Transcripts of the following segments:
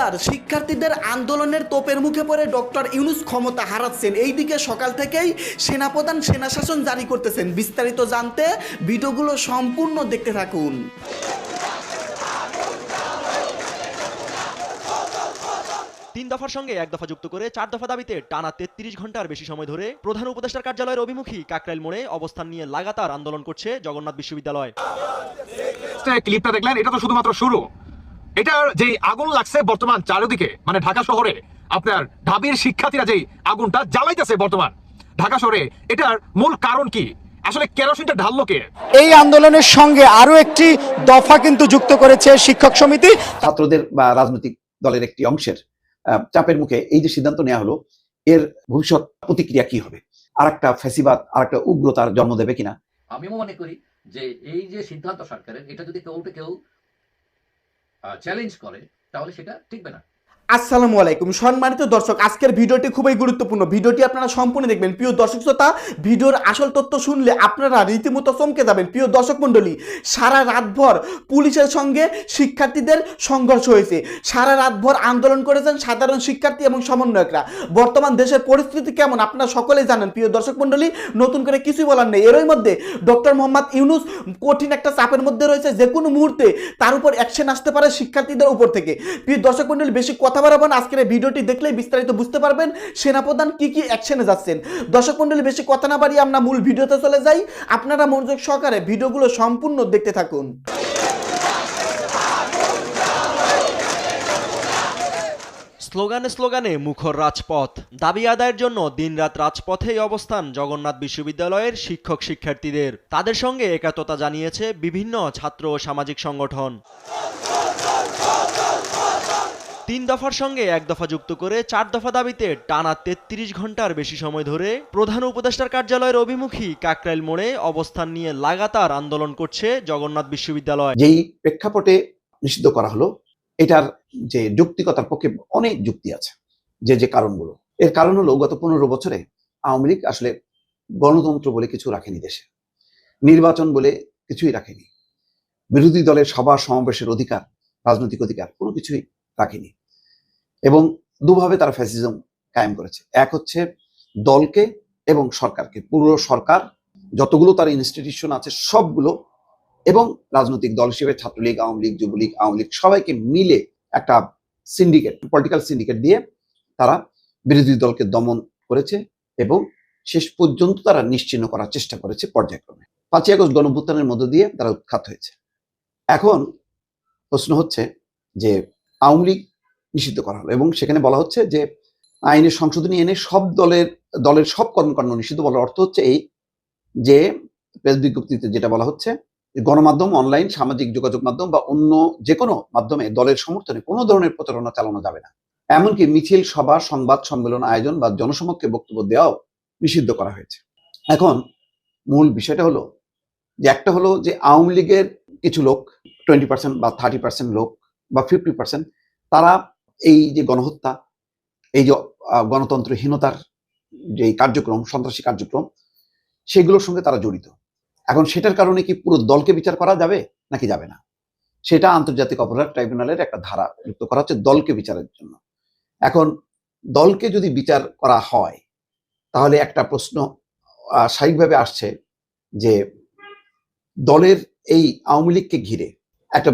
এবার শিক্ষার্থীদের আন্দোলনের তোপের মুখে পড়ে ডক্টর ইউনুস ক্ষমতা হারাচ্ছেন। এইদিকে সকাল থেকেই সেনাপ্রধান সেনা শাসন জারি করতেছেন। বিস্তারিত জানতে ভিডিওগুলো সম্পূর্ণ দেখতে থাকুন। তিন দফার সঙ্গে এক দফা যুক্ত করে চার দফা দাবিতে টানা তেত্রিশ ঘণ্টার বেশি সময় ধরে প্রধান উপদেষ্টার কার্যালয়ের অভিমুখী কাকরাইল মোড়ে অবস্থান নিয়ে লাগাতার আন্দোলন করছে জগন্নাথ বিশ্ববিদ্যালয়। ক্লিপটা দেখলেন এটা তো শুধুমাত্র শুরু। এটার যে আগুন লাগছে বর্তমান চারিদিকে মানে ঢাকা শহরে আপনার ঢাবির শিক্ষার্থীরা যেই আগুনটা জ্বালাইতেছে বর্তমান ঢাকা শহরে এটার মূল কারণ কি? আসলে কেরোসিনটা ঢাললো কে? এই আন্দোলনের সঙ্গে আরও একটি দফা কিন্তু যুক্ত করেছে শিক্ষক সমিতি। ছাত্রদের বা রাজনৈতিক দলের একটি অংশের চাপের মুখে এই যে সিদ্ধান্ত নেওয়া হলো এর ভবিষ্যৎ প্রতিক্রিয়া কি হবে? আর একটা ফ্যাসিবাদ আর একটা উগ্রতার জন্ম দেবে কিনা? আমি মনে করি যে এই যে সিদ্ধান্ত সরকারের এটা যদি কেউ কেউ চ্যালেঞ্জ করে তাহলে সেটা টিকবে না। আসসালামু আলাইকুম। সম্মানিত দর্শক, আজকের ভিডিওটি খুবই গুরুত্বপূর্ণ। ভিডিওটি আপনারা সম্পূর্ণ দেখবেন। প্রিয় দর্শক শ্রোতা, ভিডিওর আসল তথ্য শুনলে আপনারা রীতিমতো চমকে যাবেন। প্রিয় দর্শক মণ্ডলী, সারা রাতভর পুলিশের সঙ্গে শিক্ষার্থীদের সংঘর্ষ হয়েছে। সারা রাতভর আন্দোলন করেছেন সাধারণ শিক্ষার্থী এবং সমন্বয়করা। বর্তমান দেশের পরিস্থিতি কেমন আপনারা সকলেই জানেন। প্রিয় দর্শক মণ্ডলী, নতুন করে কিছুই বলার নেই। এরই মধ্যে ডক্টর মোহাম্মদ ইউনুস কঠিন একটা চাপের মধ্যে রয়েছে। যে কোনো মুহূর্তে তার উপর অ্যাকশন আসতে পারে শিক্ষার্থীদের উপর থেকে। প্রিয় দর্শক মণ্ডলী, বেশি কথা না আজকের ভিডিওটি দেখলেই বিস্তারিত বুঝতে পারবেন সেনাপ্রধান কি কি অ্যাকশনে যাচ্ছেন। দর্শক মণ্ডলী, বেশি কথা না বাড়িয়ে আমরা মূল ভিডিওতে চলে যাই। আপনারা মনোযোগ সহকারে ভিডিওগুলো সম্পূর্ণ দেখতে থাকুন। স্লোগানে স্লোগানে মুখর রাজপথ। দাবি আদায়ের জন্য দিনরাত রাজপথেই অবস্থান জগন্নাথ বিশ্ববিদ্যালয়ের শিক্ষক শিক্ষার্থীদের তাদের সঙ্গে একাত্মতা জানিয়েছে বিভিন্ন ছাত্র ও সামাজিক সংগঠন। তিন দফার সঙ্গে এক দফা যুক্ত করে চার দফা দাবিতে টানা তেত্রিশ ঘণ্টার বেশি সময় ধরে প্রধান উপদেষ্টার কার্যালয়ের অভিমুখী কাকরাইল মোড়ে অবস্থান নিয়ে লাগাতার আন্দোলন করছে জগন্নাথ বিশ্ববিদ্যালয়। যেই প্রেক্ষাপটে নিষিদ্ধ করা হলো, এটার যে যৌক্তিকতার পক্ষে অনেক যুক্তি আছে, যে যে কারণগুলো। এর কারণ হলো গত পনেরো বছরে আওয়ামী লীগ আসলে গণতন্ত্র বলে কিছু রাখেনি দেশে, নির্বাচন বলে কিছুই রাখেনি, বিরোধী দলের সভা সমাবেশের অধিকার, রাজনৈতিক অধিকার কোনো কিছুই রাখেনি। এবং দুভাবে তারা ফ্যাসিজম কায়েম করেছে। এক হচ্ছে দলকে এবং সরকারকে। পুরো সরকার, যতগুলো তার ইনস্টিটিউশন আছে সবগুলো এবং রাজনৈতিক দল হিসেবে ছাত্রলীগ, আওয়ামী লীগ, যুবলীগ, আওয়ামী লীগ সবাইকে মিলে একটা সিন্ডিকেট পলিটিক্যাল সিন্ডিকেট দিয়ে তারা বিরোধী দলকে দমন করেছে এবং শেষ পর্যন্ত তারা নিশ্চিহ্ন করার চেষ্টা করেছে পর্যায়ক্রমে। পাঁচই আগস্ট গণভ্যুত্থানের মধ্য দিয়ে তারা উৎখাত হয়েছে। এখন প্রশ্ন হচ্ছে যে আওয়ামী লীগ নিষিদ্ধ করা হলো। এবং সেখানে বলা হচ্ছে যে, আইনের সংশোধনী এনে সব দলের দলের সব কর্মকাণ্ড নিষিদ্ধ বলার অর্থ হচ্ছে এই যে, প্রেস বিজ্ঞপ্তিতে যেটা বলা হচ্ছে, গণমাধ্যম, অনলাইন, সামাজিক যোগাযোগ মাধ্যম বা অন্য যে কোনো মাধ্যমে দলের সমর্থনে কোনো ধরনের প্রচারণা চালানো যাবে না। এমনকি মিছিল, সভা, সংবাদ সম্মেলন, আয়োজন বা জনসমক্ষে বক্তব্য দেওয়াও নিষিদ্ধ করা হয়েছে। এখন মূল বিষয়টা হলো যে, একটা হলো যে, আওয়ামী লীগের কিছু লোক, টোয়েন্টি পার্সেন্ট বা থার্টি পার্সেন্ট লোক বা ফিফটি পার্সেন্ট, তারা এই যে গণহত্যা, এই যে গণতন্ত্রহীনতার যে কার্যক্রম, সন্ত্রাসী কার্যক্রম, সেগুলোর সঙ্গে তারা জড়িত। এখন সেটার কারণে কি পুরো দলকে বিচার করা যাবে? নাকি যাবে না? সেটা আন্তর্জাতিক অপরাধ ট্রাইব্যুনালের একটা ধারা যুক্ত করা হচ্ছে দলকে বিচারের জন্য। এখন দলকে যদি বিচার করা হয়, তাহলে একটা প্রশ্ন স্বাভাবিকভাবে আসছে যে দলের এই আওয়ামী লীগকে ঘিরে একটা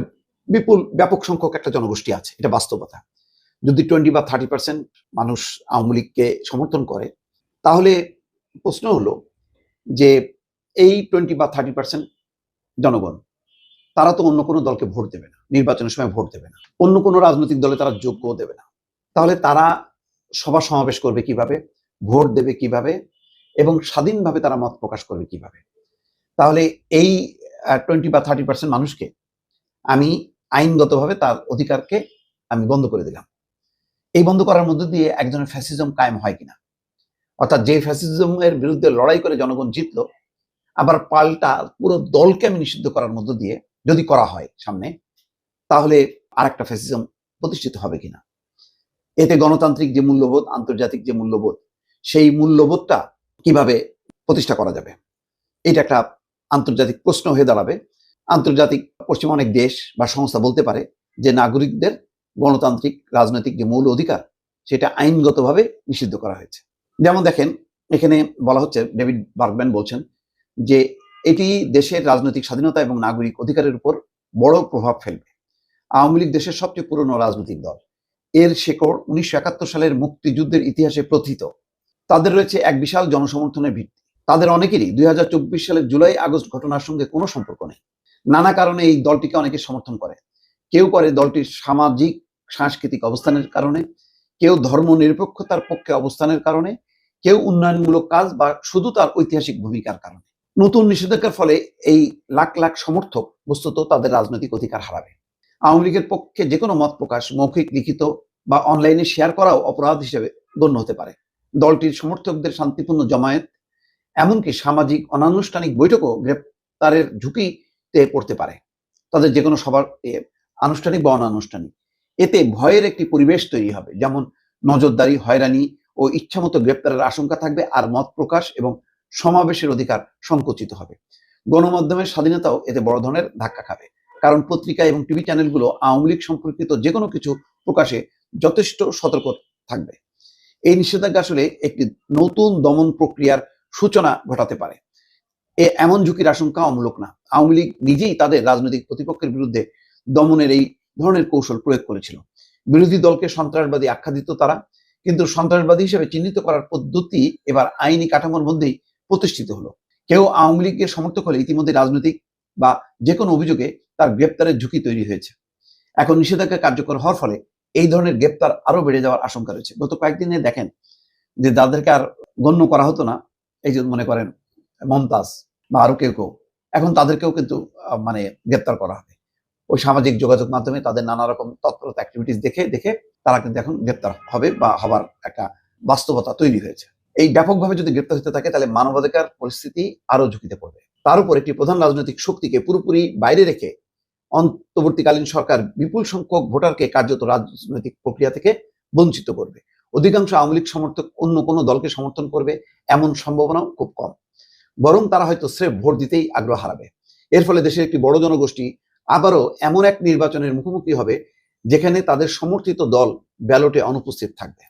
বিপুল, ব্যাপক সংখ্যক একটা জনগোষ্ঠী আছে। এটা বাস্তবতা। যদি টোয়েন্টি বা থার্টি পার্সেন্ট মানুষ আওয়ামী লীগকে সমর্থন করে, তাহলে প্রশ্ন হলো যে এই টোয়েন্টি বা থার্টি পার্সেন্ট জনগণ, তারা তো অন্য কোনো দলকে ভোট দেবে না, নির্বাচনের সময় ভোট দেবে না। অন্য কোনো রাজনৈতিক দলে তারা যোগ্য দেবে না। তাহলে তারা সভা সমাবেশ করবে কীভাবে? ভোট দেবে কীভাবে? এবং স্বাধীনভাবে তারা মত প্রকাশ করবে কীভাবে? তাহলে এই টোয়েন্টি বা থার্টি পার্সেন্ট মানুষকে আমি আইনগতভাবে তার অধিকারকে আমি বন্ধ করে দিলাম। এই বন্ধ করার মধ্যে দিয়ে একজনের ফ্যাসিজম কায়েম হয় কিনা? অর্থাৎ যে ফ্যাসিজমের বিরুদ্ধে লড়াই করে জনগণ জিতলো, আবার পাল্টা পুরো দলকে আমি নিষিদ্ধ করার মধ্য দিয়ে যদি করা হয় সামনে, তাহলে আর একটা ফ্যাসিজম প্রতিষ্ঠিত হবে কিনা? এতে গণতান্ত্রিক যে মূল্যবোধ, আন্তর্জাতিক যে মূল্যবোধ, সেই মূল্যবোধটা কীভাবে প্রতিষ্ঠা করা যাবে? এটা একটা আন্তর্জাতিক প্রশ্ন হয়ে দাঁড়াবে। আন্তর্জাতিক পশ্চিম অনেক দেশ বা সংস্থা বলতে পারে যে নাগরিকদের গণতান্ত্রিক রাজনৈতিক যে মৌল অধিকার, সেটা আইনগতভাবে নিষিদ্ধ করা হয়েছে। যেমন দেখেন, এখানে বলা হচ্ছে, ডেভিড বার্গম্যান বলছেন যে এটি দেশের রাজনৈতিক স্বাধীনতা এবং নাগরিক অধিকারের উপর বড় প্রভাব ফেলবে। আওয়ামী লীগ দেশের সবচেয়ে পুরনো রাজনৈতিক দল। এর শেকড় উনিশশো একাত্তর সালের মুক্তিযুদ্ধের ইতিহাসে প্রথিত। তাদের রয়েছে এক বিশাল জনসমর্থনের ভিত্তি। তাদের অনেকেরই দুই হাজার চব্বিশ সালের জুলাই আগস্ট ঘটনার সঙ্গে কোনো সম্পর্ক নেই। নানা কারণে এই দলটিকে অনেকে সমর্থন করে। কেউ করে দলটির সামাজিক সাংস্কৃতিক অবস্থানের কারণে, কেউ ধর্ম নিরপেক্ষতার পক্ষে অবস্থানের কারণে, কেউ উন্নয়নমূলক কাজ বা শুধু তার ঐতিহাসিক ভূমিকার কারণে। নতুন নিষেধাজ্ঞার ফলে এই লাখ লাখ সমর্থক বস্তুত তাদের রাজনৈতিক অধিকার হারাবে। আওয়ামী লীগের পক্ষে যে কোনো মত প্রকাশ মৌখিক, লিখিত বা অনলাইনে শেয়ার করাও অপরাধ হিসেবে গণ্য হতে পারে। দলটির সমর্থকদের শান্তিপূর্ণ জমায়েত, এমনকি সামাজিক অনানুষ্ঠানিক বৈঠকও গ্রেপ্তারের ঝুঁকিতে পড়তে পারে। তাদের যে কোনো সবার আনুষ্ঠানিক বা অনানুষ্ঠানিক এতে ভয়ের একটি পরিবেশ তৈরি হবে। যেমন নজরদারি, হয়রানি ও ইচ্ছামতো গ্রেপ্তারের আশঙ্কা থাকবে আর মত প্রকাশ এবং সমাবেশের অধিকার সংকুচিত হবে। গণমাধ্যমের স্বাধীনতাও এতে বড় ধরনের ধাক্কা খাবে। কারণ পত্রিকা এবং টিভি চ্যানেলগুলো আওয়ামী লীগ সম্পর্কিত যে কোনো কিছু প্রকাশে যথেষ্ট সতর্ক থাকবে। এই নিষেধাজ্ঞা আসলে একটি নতুন দমন প্রক্রিয়ার সূচনা ঘটাতে পারে। এ এমন ঝুঁকির আশঙ্কা অমূলক না। আওয়ামী লীগ নিজেই তাদের রাজনৈতিক প্রতিপক্ষের বিরুদ্ধে দমনের এই ধরনের কৌশল প্রয়োগ করেছিল। বিরোধী দলকে সন্ত্রাসবাদী আখ্যা দিত তারা, কিন্তু সন্ত্রাসবাদী হিসেবে চিহ্নিত করার পদ্ধতি এবার আইনি কাঠামোর মধ্যেই প্রতিষ্ঠিত হলো। কেউ আওয়ামী লীগের সমর্থক হলে ইতিমধ্যে রাজনৈতিক বা যে কোনো অভিযোগে তার গ্রেপ্তারের ঝুঁকি তৈরি হয়েছে। এখন নিষেধাজ্ঞা কার্যকর হওয়ার ফলে এই ধরনের গ্রেপ্তার আরও বেড়ে যাওয়ার আশঙ্কা রয়েছে। গত কয়েকদিনে দেখেন যে যাদেরকে আর গণ্য করা হতো না। এই যে মনে করেন মমতাজ বা আরও কেউ কেউ। এখন তাদেরকেও কিন্তু মানে গ্রেপ্তার করা হবে। ওই সামাজিক যোগাযোগ মাধ্যমে তাদের নানা রকম তৎপরতা অ্যাক্টিভিটিস দেখে দেখে তারা কিন্তু এখন গ্রেপ্তার হবে বা হবার একটা বাস্তবতা তৈরি হয়েছে। এই ব্যাপকভাবে যদি গ্রেপ্তার হতে থাকে, তাহলে মানবাধিকার পরিস্থিতি আরও ঝুঁকিতে পড়বে। তার উপর একটি প্রধান রাজনৈতিক শক্তিকে পুরোপুরি বাইরে রেখে অন্তর্বর্তীকালীন সরকার বিপুল সংখ্যক ভোটারকে কার্যত রাজনৈতিক প্রক্রিয়া থেকে বঞ্চিত করবে। অধিকাংশ আওয়ামী লীগ সমর্থক অন্য কোনো দলকে সমর্থন করবে এমন সম্ভাবনাও খুব কম। বরং তারা হয়তো স্রেফ ভোট দিতেই আগ্রহ হারাবে। এর ফলে দেশের একটি বড় জনগোষ্ঠী আবারও এমন এক নির্বাচনের মুখোমুখি হবে যেখানে তাদের সমর্থিত দল ব্যালটে অনুপস্থিত থাকবে।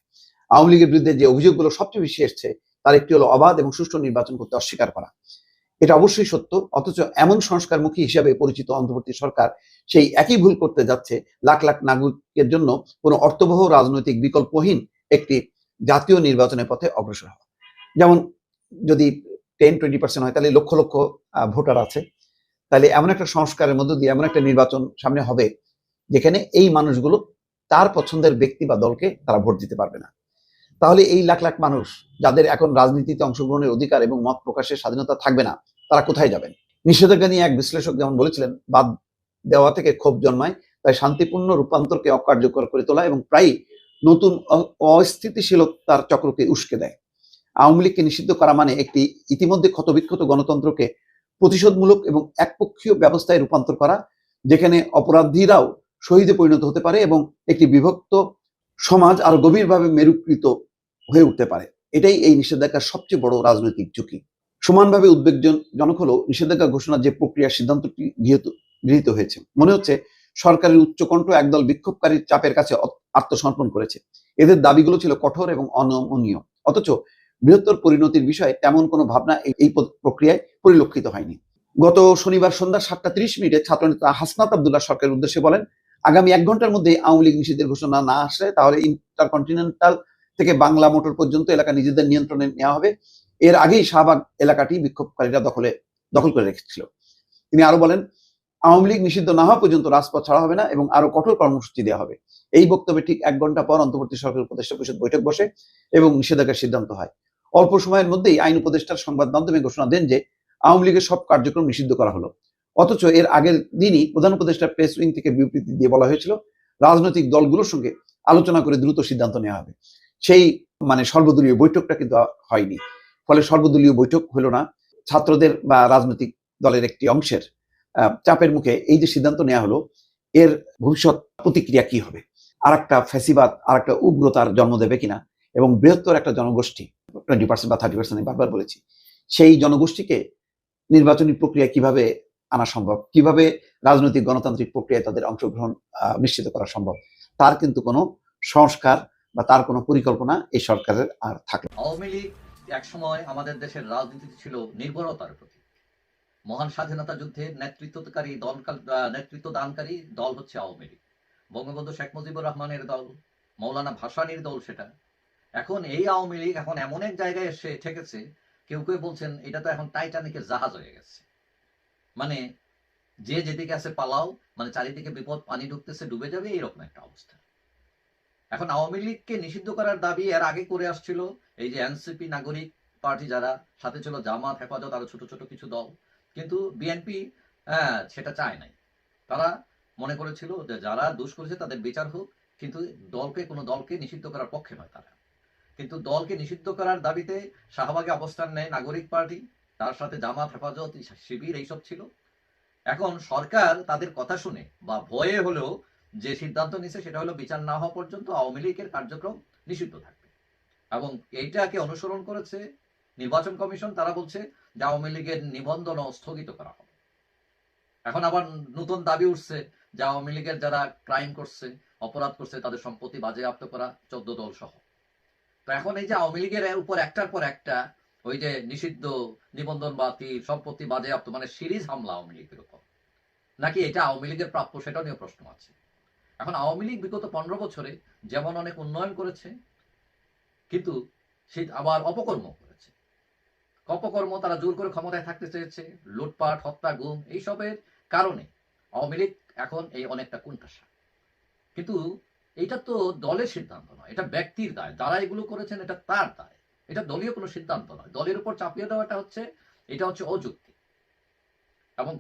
আওয়ামী লীগের বিরুদ্ধে যে অভিযোগগুলো সবচেয়ে বেশি এসছে, তার একটি হলো অবাধ এবং সুষ্ঠু নির্বাচন করতে অস্বীকার করা। এটা অবশ্যই সত্য, অথচ এমন সংস্কারমুখী হিসাবে পরিচিত অন্তর্বর্তী সরকার সেই একই ভুল করতে যাচ্ছে লাখ লাখ নাগরিকের জন্য কোনো অর্থবহ রাজনৈতিক বিকল্পহীন একটি জাতীয় নির্বাচনের পথে অগ্রসর হওয়া। যেমন যদি টেন টোয়েন্টি পার্সেন্ট হয়, তাহলে লক্ষ লক্ষ ভোটার আছে। তাহলে এমন একটা সংস্কারের মধ্য দিয়ে এমন একটা নির্বাচন সামনে হবে, যেখানে এই মানুষগুলো তার পছন্দের ব্যক্তি বা দলকে তারা ভোট দিতে পারবে না। তাহলে এই লাখ লাখ মানুষ, যাদের এখন রাজনীতিতে অংশগ্রহণের অধিকার এবং মত প্রকাশের স্বাধীনতা থাকবে না, তারা কোথায় যাবেন? নিষেধাজ্ঞা নিয়ে এক বিশ্লেষক যেমন বলেছিলেন, বাদ দেওয়া থেকে ক্ষোভ জন্মায়, তাই শান্তিপূর্ণ রূপান্তরকে অকার্যকর করে তোলা এবং প্রায় নতুন অস্থিতিশীলতার চক্রকে উস্কে দেয়। আওয়ামী লীগকে নিষিদ্ধ করা মানে একটি ইতিমধ্যে ক্ষতবিক্ষত গণতন্ত্রকে প্রতিশোধমূলক এবং একপক্ষীয় ব্যবস্থায় রূপান্তর করা, যেখানে অপরাধীরাও শহীদে পরিণত হতে পারে এবং একটি বিভক্ত সমাজ আরও গভীরভাবে মেরুকৃত হয়ে উঠতে পারে। এটাই এই নিষেধাজ্ঞার সবচেয়ে বড় রাজনৈতিক ঝুঁকি। সমানভাবে উদ্বেগজনক হলো নিষেধাজ্ঞা ঘোষণার যে প্রক্রিয়ার সিদ্ধান্তটি গৃহীত হয়েছে। মনে হচ্ছে সরকারের উচ্চকণ্ঠ একদল বিক্ষোভকারীর চাপের কাছে আত্মসমর্পণ করেছে। এদের দাবিগুলো ছিল কঠোর এবং অনমনীয়। অথচ বৃহত্তর পরিণতির বিষয়ে তেমন কোনো ভাবনা এই- প্রক্রিয়ায় পরিলক্ষিত হয়নি। গত শনিবার সন্ধ্যা সাতটা তিরিশ মিনিটে ছাত্রনেতা হাসনাত আবদুল্লাহ সরকারের উদ্দেশ্যে বলেন, আগামী এক ঘণ্টার মধ্যে আওয়ামী লীগ নিষিদ্ধের ঘোষণা না আসে তাহলে ইন্টারকন্টিনেন্টাল থেকে বাংলা মোটর পর্যন্ত এলাকা নিজেদের নিয়ন্ত্রণে নেওয়া হবে। এর আগেই শাহবাগ এলাকাটি বিক্ষোভকারীরা দখলে, দখল করে রেখেছিল। তিনি আরও বলেন, আওয়ামী লীগ নিষিদ্ধ না হওয়া পর্যন্ত রাজপথ ছাড়া হবে না এবং আরও কঠোর কর্মসূচি দেওয়া হবে। এই বক্তব্যে ঠিক এক ঘণ্টা পর অন্তর্বর্তী সরকার উপদেষ্টা পরিষদ বৈঠক বসে এবং নিষেধাজ্ঞার সিদ্ধান্ত হয়। অল্প সময়ের মধ্যেই আইন উপদেষ্টার সংবাদ মাধ্যমে ঘোষণা দেন যে আওয়ামী লীগের সব কার্যক্রম নিষিদ্ধ করা হলো। অথচ এর আগের দিনই প্রধান উপদেষ্টা প্রেস উইং থেকে বিবৃতি দিয়ে বলা হয়েছিল, রাজনৈতিক দলগুলোর সঙ্গে আলোচনা করে দ্রুত সিদ্ধান্ত নেওয়া হবে। সেই মানে সর্বদলীয় বৈঠকটা কিন্তু হয়নি। ফলে সর্বদলীয় বৈঠক হলো না, ছাত্রদের বা রাজনৈতিক দলের একটি অংশের চাপের মুখে এই যে সিদ্ধান্ত নেওয়া হলো, এর ভবিষ্যৎ প্রতিক্রিয়া কি হবে? আর একটা ফ্যাসিবাদ আর একটা উগ্রতার জন্ম দেবে কিনা? এবং বৃহত্তর একটা জনগোষ্ঠী টোয়েন্টি পার্সেন্ট বা থার্টি পার্সেন্ট বারবার বলেছি, সেই জনগোষ্ঠীকে নির্বাচনী প্রক্রিয়া কীভাবে আনা সম্ভব, কীভাবে রাজনৈতিক গণতান্ত্রিক প্রক্রিয়ায় তাদের অংশগ্রহণ নিশ্চিত করা সম্ভব, তার কিন্তু কোনো সংস্কার বা তার কোনো পরিকল্পনা এই সরকারের আর থাকে আওয়ামী লীগ একসময় আমাদের দেশের রাজনীতি ছিল নির্ভরতার প্রতি মহান স্বাধীনতা যুদ্ধের নেতৃত্বকারী দল নেতৃত্ব দানকারী দল হচ্ছে আওয়ামী লীগ। বঙ্গবন্ধু শেখ মুজিবুর রহমানের দল, মৌলানা ভাসানির দল সেটা। এখন এই আওয়ামী লীগ এখন এমন এক জায়গায় এসে ঠেকেছে কেউ কেউ বলছেন এটা তো এখন টাইটানিকের জাহাজ হয়ে গেছে। মানে যে যেদিকে আছে পালাও মানে চারিদিকে বিপদ, পানি ঢুকতেছে, ডুবে যাবে, এইরকম একটা অবস্থা। এখন আওয়ামী লীগকে নিষিদ্ধ করার দাবি এর আগে করে আসছিল, এই যে এনসিপি নাগরিক পার্টি যারা, সাথে ছিল জামাত, হেফাজত, আরও ছোট ছোট কিছু দল। কিন্তু বিএনপি হ্যাঁ সেটা চায় নাই। তারা মনে করেছিল যে যারা দোষ করেছে তাদের বিচার হোক, কিন্তু দলকে, কোনো দলকে নিষিদ্ধ করার পক্ষে নয় তারা। কিন্তু দলকে নিষিদ্ধ করার দাবিতে শাহবাগে অবস্থান নেয় নাগরিক পার্টি। তার সাথে জামাত, হেফাজত, শিবির এইসব ছিল। এখন সরকার তাদের কথা শুনে বা ভয়ে হলেও যে সিদ্ধান্ত নিছে সেটা হলো বিচার না হওয়া পর্যন্ত আওয়ামী লীগের কার্যক্রম নিষিদ্ধ থাকবে। এবং এইটাকে অনুসরণ করেছে নির্বাচন কমিশন। তারা বলছে যে আওয়ামী লীগের নিবন্ধন স্থগিত করা হবে। এখন আবার নতুন দাবি উঠছে যে আওয়ামী লীগের যারা ক্রাইম করছে, অপরাধ করছে, তাদের সম্পত্তি বাজেয়াপ্ত করা চোদ্দ দল সহ তো এখন এই যে আওয়ামী লীগের উপর একটার পর একটা ওই যে নিষিদ্ধ নিবন্ধন, বাতিল, সম্পত্তি বাজেয়াপ্ত মানে সিরিজ হামলা আওয়ামী লীগের উপর। নাকি এটা আওয়ামী লীগের প্রাপ্য সেটা নিয়ে প্রশ্ন আছে। এখন আওয়ামী লীগ বিগত পনেরো বছরে যেমন অনেক উন্নয়ন করেছে, কিন্তু সে আবার অপকর্ম করেছে। অপকর্ম তারা জোর করে ক্ষমতায় থাকতে চেয়েছে, লুটপাট, হত্যা, গুম, এইসবের কারণে আওয়ামী লীগ এখন এই অনেকটা কুণ্ঠাসা। কিন্তু এটা তো দলের সিদ্ধান্ত নয়, এটা ব্যক্তির দায়। যারা এগুলো করেছেন, এটা তার দায়। এটা দলীয় কোনো সিদ্ধান্ত নয়। দলের উপর চাপিয়ে দেওয়াটা হচ্ছে, এটা হচ্ছে অযুক্তি এবং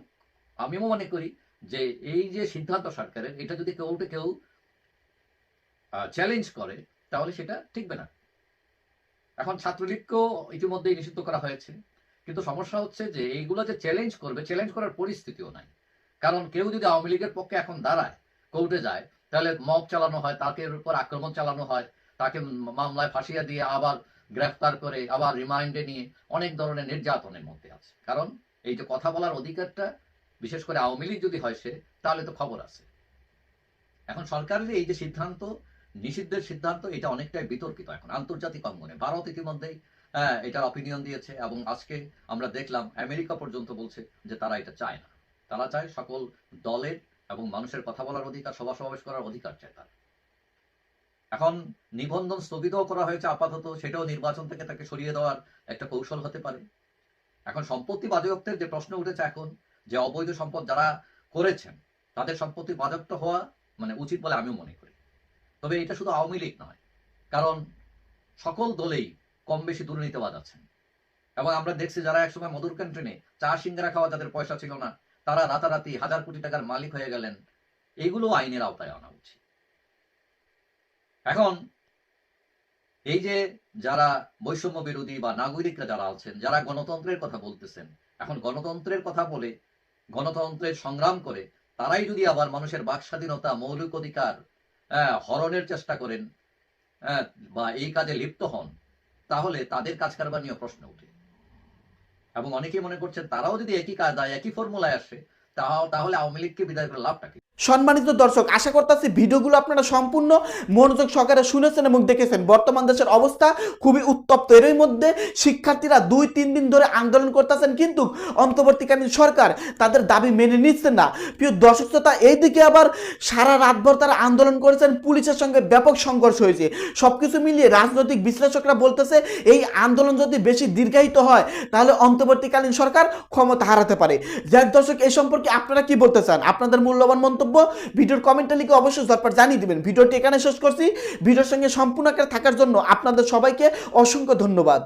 আমিও মনে করি যে এই যে সিদ্ধান্ত সরকারের, এটা যদি কেউ কেউ চ্যালেঞ্জ করে, তাহলে সেটা ঠিকবে না। এখন ছাত্রলীগকেও ইতিমধ্যেই নিষিদ্ধ করা হয়েছে। কিন্তু সমস্যা হচ্ছে যে এইগুলো যে চ্যালেঞ্জ করবে চ্যালেঞ্জ করার পরিস্থিতিও নাই। কারণ কেউ যদি আওয়ামী লীগের পক্ষে এখন দাঁড়ায়, কোর্টে যায় তাহলে মব চালানো হয় তাকে উপর আক্রমণ চালানো হয় তাকে মামলায় ফাঁসিয়ে দিয়ে আবার গ্রেফতার করে আবার রিমাইন্ডে নিয়ে অনেক ধরনের নির্যাতনের মধ্যে আছে। কারণ এই যে কথা বলার অধিকারটা বিশেষ করে আওয়ামী লীগ যদি হয় সে তাহলে তো খবর আছে। এখন সরকারের এই যে সিদ্ধান্ত নিষিদ্ধের সিদ্ধান্ত এটা অনেকটাই বিতর্কিত এখন আন্তর্জাতিক অঙ্গনে। ভারত ইতিমধ্যেই আহ, এটার অপিনিয়ন দিয়েছে এবং আজকে আমরা দেখলাম আমেরিকা পর্যন্ত বলছে যে তারা এটা চায় না। তারা চায় সকল দলের এবং মানুষের কথা বলার অধিকার সভা সমাবেশ করার অধিকার চায় তার। এখন নিবন্ধন স্থগিতও করা হয়েছে আপাতত, সেটাও নির্বাচন থেকে তাকে সরিয়ে দেওয়ার একটা কৌশল হতে পারে। এখন সম্পত্তি বাজেয়াপ্তের যে প্রশ্ন উঠেছে এখন, যে অবৈধ সম্পদ যারা করেছেন, তাদের সম্পত্তি বাজেয়াপ্ত হওয়া মানে উচিত বলে আমিও মনে করি। তবে এটা শুধু আওয়ামী লীগ নয়, কারণ সকল দলেই কম বেশি দুর্নীতিবাদ আছেন। এবং আমরা দেখছি যারা একসময় মধুর ক্যান্টিনে চা সিঙ্গারা খাওয়া যাদের পয়সা ছিল না তারা রাতারাতি হাজার কোটি টাকার মালিক হয়ে গেলেন। এগুলো আইনের আওতায় আনা উচিত। এখন এই যে যারা বৈষম্য বিরোধী বা নাগরিকরা যারা আছেন যারা গণতন্ত্রের কথা বলতেছেন এখন গণতন্ত্রের কথা বলে গণতন্ত্রের সংগ্রাম করে তারাই যদি আবার মানুষের বাক স্বাধীনতা মৌলিক অধিকার আহ, হরণের চেষ্টা করেন আহ, বা এই কাজে লিপ্ত হন তাহলে তাদের কাজ কারবার নিয়ে প্রশ্ন উঠে এবং অনেকেই মনে করছেন তারাও যদি একই কাজ একই ফর্মুলায় আসে তাহলে আওয়ামী লীগকে বিদায় করে লাভটা কি? সম্মানিত দর্শক, আশা করতেছি ভিডিওগুলো আপনারা সম্পূর্ণ মনোযোগ সহকারে শুনেছেন এবং দেখেছেন। বর্তমান দেশের অবস্থা খুবই উত্তপ্ত। এরই মধ্যে শিক্ষার্থীরা দুই, তিন দিন ধরে আন্দোলন করতেছেন, কিন্তু অন্তর্বর্তীকালীন সরকার তাদের দাবি মেনে নিচ্ছেন না। প্রিয় দর্শক শ্রোতা, এইদিকে আবার সারা রাতভর তারা আন্দোলন করেছেন, পুলিশের সঙ্গে ব্যাপক সংঘর্ষ হয়েছে। সব কিছু মিলিয়ে রাজনৈতিক বিশ্লেষকরা বলতেছে, এই আন্দোলন যদি বেশি দীর্ঘায়িত হয়, তাহলে অন্তর্বর্তীকালীন সরকার ক্ষমতা হারাতে পারে। যাক দর্শক এই সম্পর্কে আপনারা কি বলতে চান? আপনাদের মূল্যবান মন্তব্য ভিডিওর কমেন্টটা লিখে অবশ্যই ঝটপট জানিয়ে দিবেন। ভিডিওটি এখানে শেষ করছি। ভিডিওর সঙ্গে সম্পূর্ণ আকারে থাকার জন্য আপনাদের সবাইকে অসংখ্য ধন্যবাদ।